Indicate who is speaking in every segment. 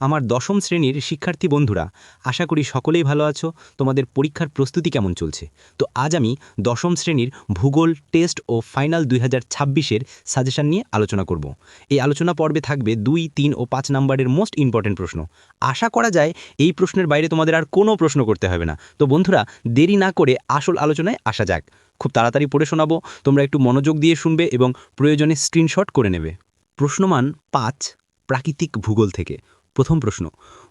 Speaker 1: আমার দশম শ্রেণির শিক্ষার্থী বন্ধুরা, আশা করি সকলেই ভালো আছো। তোমাদের পরীক্ষার প্রস্তুতি কেমন চলছে? তো আজ আমি দশম শ্রেণির ভূগোল, টেস্ট ও ফাইনাল দুই হাজার ছাব্বিশের সাজেশান নিয়ে আলোচনা করব। এই আলোচনা পর্বে থাকবে দুই, তিন ও পাঁচ নম্বরের মোস্ট ইম্পর্টেন্ট প্রশ্ন। আশা করা যায় এই প্রশ্নের বাইরে তোমাদের আর কোনো প্রশ্ন করতে হবে না। তো বন্ধুরা, দেরি না করে আসল আলোচনায় আসা যাক। খুব তাড়াতাড়ি পড়ে শোনাবো, তোমরা একটু মনোযোগ দিয়ে শুনবে এবং প্রয়োজনে স্ক্রিনশট করে নেবে। প্রশ্নমান পাঁচ, প্রাকৃতিক ভূগোল থেকে। প্রথম প্রশ্ন,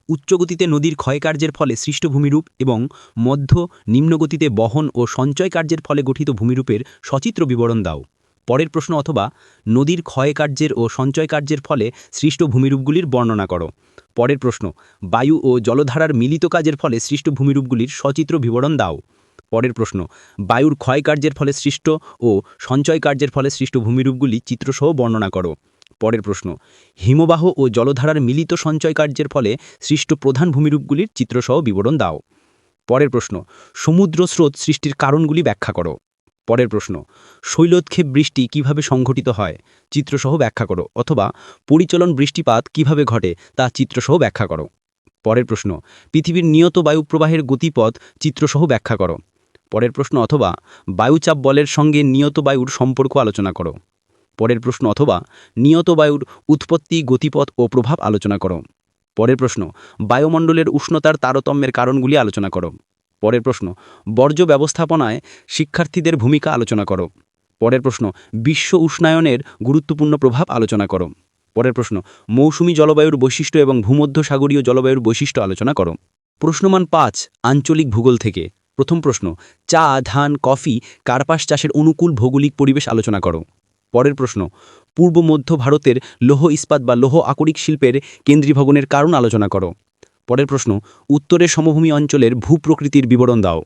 Speaker 1: উচ্চগতিতে নদীর ক্ষয়কার্যের ফলে সৃষ্ট ভূমিরূপ এবং মধ্য নিম্নগতিতে বহন ও সঞ্চয় কার্যের ফলে গঠিত ভূমিরূপের সচিত্র বিবরণ দাও। পরের প্রশ্ন, অথবা নদীর ক্ষয়কার্যের ও সঞ্চয় কার্যের ফলে সৃষ্ট ভূমিরূপগুলির বর্ণনা করো। পরের প্রশ্ন, বায়ু ও জলধারার মিলিত কাজের ফলে সৃষ্ট ভূমিরূপগুলির সচিত্র বিবরণ দাও। পরের প্রশ্ন, বায়ুর ক্ষয়কার্যের ফলে সৃষ্ট ও সঞ্চয় কার্যের ফলে সৃষ্ট ভূমিরূপগুলি চিত্রসহ বর্ণনা করো। পরের প্রশ্ন, হিমবাহ ও জলধারার মিলিত সঞ্চয় কার্যের ফলে সৃষ্ট প্রধান ভূমিরূপগুলির চিত্রসহ বিবরণ দাও। পরের প্রশ্ন, সমুদ্র স্রোত সৃষ্টির কারণগুলি ব্যাখ্যা করো। পরের প্রশ্ন শৈলোৎক্ষেপ বৃষ্টি কীভাবে সংঘটিত হয়, চিত্রসহ ব্যাখ্যা করো, অথবা পরিচলন বৃষ্টিপাত কীভাবে ঘটে, তা চিত্রসহ ব্যাখ্যা করো। পরের প্রশ্ন, পৃথিবীর নিয়ত বায়ুপ্রবাহের গতিপথ চিত্রসহ ব্যাখ্যা করো। পরের প্রশ্ন, অথবা বায়ুচাপ বলের সঙ্গে নিয়ত বায়ুর সম্পর্ক আলোচনা করো। পরের প্রশ্ন অথবা নিয়ত বায়ুর উৎপত্তি, গতিপথ ও প্রভাব আলোচনা করো। পরের প্রশ্ন, বায়ুমণ্ডলের উষ্ণতার তারতম্যের কারণগুলি আলোচনা করো। পরের প্রশ্ন, বর্জ্য ব্যবস্থাপনায় শিক্ষার্থীদের ভূমিকা আলোচনা করো। পরের প্রশ্ন, বিশ্ব উষ্ণায়নের গুরুত্বপূর্ণ প্রভাব আলোচনা করো। পরের প্রশ্ন, মৌসুমি জলবায়ুর বৈশিষ্ট্য এবং ভূমধ্যসাগরীয় জলবায়ুর বৈশিষ্ট্য আলোচনা করো। প্রশ্নমান পাঁচ, আঞ্চলিক ভূগোল থেকে। প্রথম প্রশ্ন, চা, ধান, কফি, কার্পাস চাষের অনুকূল ভৌগোলিক পরিবেশ আলোচনা করো। পরের প্রশ্ন, পূর্ব মধ্য ভারতের লৌহ ইস্পাত বা লৌহ আকরিক শিল্পের কেন্দ্রীভবনের কারণ আলোচনা করো। পরের প্রশ্ন, উত্তরের সমভূমি অঞ্চলের ভূপ্রকৃতির বিবরণ দাও।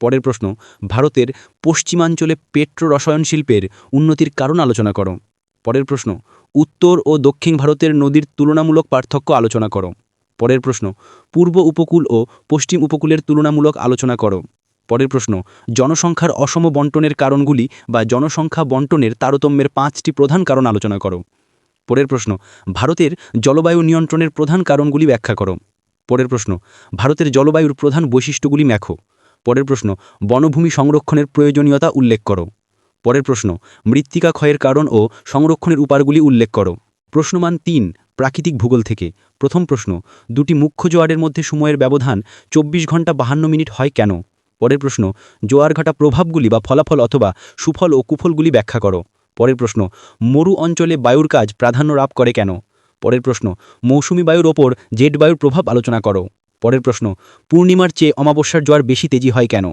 Speaker 1: পরের প্রশ্ন, ভারতের পশ্চিমাঞ্চলে পেট্রো রসায়ন শিল্পের উন্নতির কারণ আলোচনা করো। পরের প্রশ্ন, উত্তর ও দক্ষিণ ভারতের নদীর তুলনামূলক পার্থক্য আলোচনা করো। পরের প্রশ্ন, পূর্ব উপকূল ও পশ্চিম উপকূলের তুলনামূলক আলোচনা করো। পরের প্রশ্ন, জনসংখ্যার অসম বন্টনের কারণগুলি বা জনসংখ্যা বন্টনের তারতম্যের পাঁচটি প্রধান কারণ আলোচনা করো। পরের প্রশ্ন, ভারতের জলবায়ু নিয়ন্ত্রণের প্রধান কারণগুলি ব্যাখ্যা করো। পরের প্রশ্ন, ভারতের জলবায়ুর প্রধান বৈশিষ্ট্যগুলি ম্যাখো। পরের প্রশ্ন, বনভূমি সংরক্ষণের প্রয়োজনীয়তা উল্লেখ করো। পরের প্রশ্ন, মৃত্তিকা ক্ষয়ের কারণ ও সংরক্ষণের উপারগুলি উল্লেখ করো। প্রশ্নমান তিন, প্রাকৃতিক ভূগোল থেকে। প্রথম প্রশ্ন, দুটি মুখ্য জোয়ারের মধ্যে সময়ের ব্যবধান চব্বিশ ঘণ্টা বাহান্ন মিনিট হয় কেন? পরের প্রশ্ন, জোয়ার ঘাটা প্রভাবগুলি বা ফলাফল অথবা সুফল ও কুফলগুলি ব্যাখ্যা করো। পরের প্রশ্ন, মরু অঞ্চলে বায়ুর কাজ প্রাধান্য লাভ করে কেন? পরের প্রশ্ন, মৌসুমি বায়ুর ওপর জেট বায়ুর প্রভাব আলোচনা করো। পরের প্রশ্ন, পূর্ণিমার চেয়ে অমাবস্যার জোয়ার বেশি তেজি হয় কেন?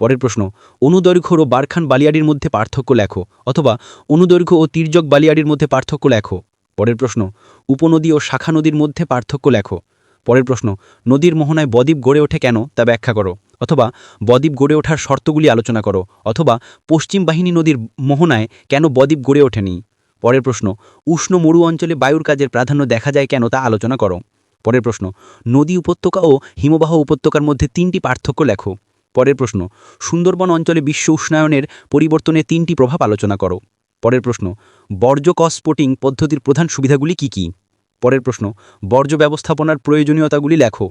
Speaker 1: পরের প্রশ্ন, অনুদৈর্ঘ্য ও বারখান বালিয়াড়ির মধ্যে পার্থক্য লেখো অথবা অনুদৈর্ঘ্য ও তির্যক বালিয়াড়ির মধ্যে পার্থক্য লেখো। পরের প্রশ্ন, উপনদী ও শাখা নদীর মধ্যে পার্থক্য লেখো। পরের প্রশ্ন, নদীর মোহনায় বদ্বীপ গড়ে ওঠে কেন তা ব্যাখ্যা করো। অথবা বদ্বীপ গড়ে ওঠার শর্তগুলি আলোচনা করো, অথবা পশ্চিম বাহিনী নদীর মোহনায় কেন বদ্বীপ গড়ে ওঠেনি? পরের প্রশ্ন, উষ্ণ মরু অঞ্চলে বায়ুর কাজের প্রাধান্য দেখা যায় কেন তা আলোচনা করো? পরের প্রশ্ন, নদী উপত্যকা ও হিমবাহ উপত্যকার মধ্যে তিনটি পার্থক্য লেখো। পরের প্রশ্ন, সুন্দরবন অঞ্চলে বিশ্ব উষ্ণায়নের পরিবর্তনে তিনটি প্রভাব আলোচনা করো। পরের প্রশ্ন, বর্জ্য কস পদ্ধতির প্রধান সুবিধাগুলি কি কি? পরের প্রশ্ন, বর্জ্য ব্যবস্থাপনার প্রয়োজনীয়তাগুলি লেখো।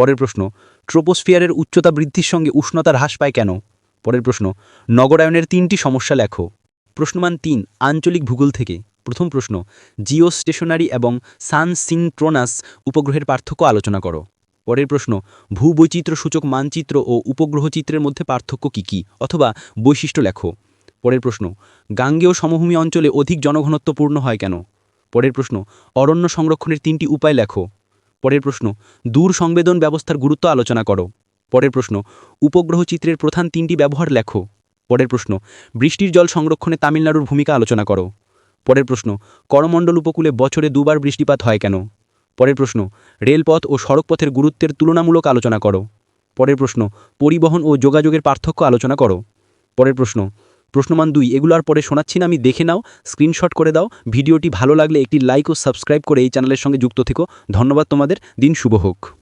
Speaker 1: পরের প্রশ্ন, ট্রোপোস্ফিয়ারের উচ্চতা বৃদ্ধির সঙ্গে উষ্ণতা হ্রাস পায় কেন? পরের প্রশ্ন, নগরায়নের তিনটি সমস্যা লেখো। প্রশ্নমান তিন, আঞ্চলিক ভূগোল থেকে। প্রথম প্রশ্ন জিও স্টেশনারি এবং সান সিনট্রোনাস উপগ্রহের পার্থক্য আলোচনা করো। পরের প্রশ্ন ভূবৈচিত্র্য সূচক মানচিত্র ও উপগ্রহ চিত্রের মধ্যে পার্থক্য কী কী? অথবা বৈশিষ্ট্য লেখো। পরের প্রশ্ন, গাঙ্গেয় সমভূমি অঞ্চলে অধিক জনঘনত্বপূর্ণ হয় কেন? পরের প্রশ্ন, অরণ্য সংরক্ষণের তিনটি উপায় লেখো। পরের প্রশ্ন, দূর সংবেদন ব্যবস্থার গুরুত্ব আলোচনা করো। পরের প্রশ্ন, উপগ্রহ চিত্রের প্রধান তিনটি ব্যবহার লেখো। পরের প্রশ্ন, বৃষ্টির জল সংরক্ষণে তামিলনাড়ুর ভূমিকা আলোচনা করো। পরের প্রশ্ন, করমণ্ডল উপকূলে বছরে দুবার বৃষ্টিপাত হয় কেন? পরের প্রশ্ন, রেলপথ ও সড়কপথের গুরুত্বের তুলনামূলক আলোচনা করো। পরের প্রশ্ন, পরিবহন ও যোগাযোগের পার্থক্য আলোচনা করো। পরের প্রশ্ন প্রশ্নমান দুই এগুলো আর পরে শোনাচ্ছি না, আমি দেখে নাও স্ক্রিনশট করে দাও। ভিডিওটি ভালো লাগলে একটি লাইক ও সাবস্ক্রাইব করে এই চ্যানেলের সঙ্গে যুক্ত থেকো। ধন্যবাদ তোমাদের, দিন শুভ হোক।